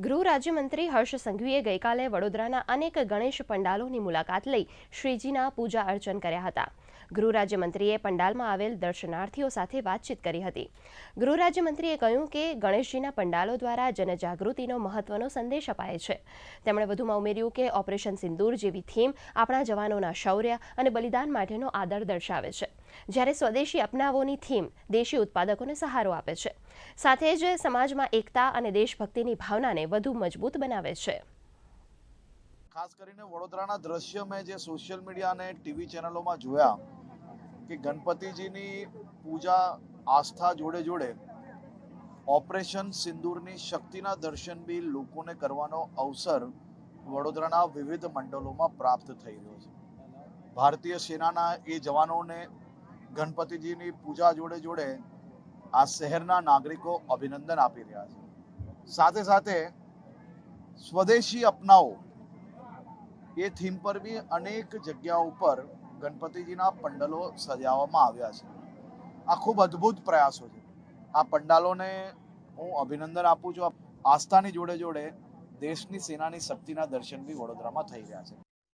ગૃહ રાજ્યમંત્રી હર્ષ સંઘવીએ ગઈકાલે વડોદરાના અનેક ગણેશ પંડાલોની મુલાકાત લઈ શ્રીજીના પૂજા અર્ચન કર્યા હતા. ગૃહ રાજ્યમંત્રીએ પંડાલમાં આવેલ દર્શનાર્થીઓ સાથે વાતચીત કરી હતી. ગૃહ રાજ્યમંત્રીએ કહ્યું કે ગણેશજીના પંડાલો દ્વારા જનજાગૃતિનો મહત્વનો સંદેશ અપાય છે. તેમણે વધુમાં ઉમેર્યું કે ઓપરેશન સિંદૂર જેવી થીમ આપણા જવાનોના શૌર્ય અને બલિદાન માટેનો આદર દર્શાવે છે. જ્યારે સ્વદેશી અપનાવોની થીમ દેશી ઉત્પાદકોને સહારો આપે છે. સાથે જ સમાજમાં એકતા અને દેશભક્તિની ભાવનાને વધુ મજબૂત બનાવે છે. ખાસ કરીને વડોદરાના દ્રશ્ય મેં જે સોશિયલ મીડિયા અને ટીવી ચેનલોમાં જોયા કે ગણપતિજીની પૂજા આસ્થા જોડે જોડે ઓપરેશન સિંદૂરની શક્તિના દર્શન બી લોકોને કરવાનો અવસર વડોદરાના વિવિધ મંડળોમાં પ્રાપ્ત થઈ રહ્યો છે. ભારતીય સેનાના એ જવાનોને ગણપતિજીની પૂજા જોડે જોડે આ શહેરના નાગરિકો અભિનંદન આપી રહ્યા છે. સાથે સાથે સ્વદેશી અપનાવો એ થીમ પર બી અનેક જગ્યાઓ ઉપર ગણપતિજીના પંડલો સજાવવામાં આવ્યા છે. આ ખૂબ અદ્ભુત પ્રયાસો છે. આ પંડાલોને હું અભિનંદન આપું છું. આસ્થાની જોડે જોડે દેશની સેનાની શક્તિના દર્શન બી વડોદરામાં થઈ રહ્યા છે.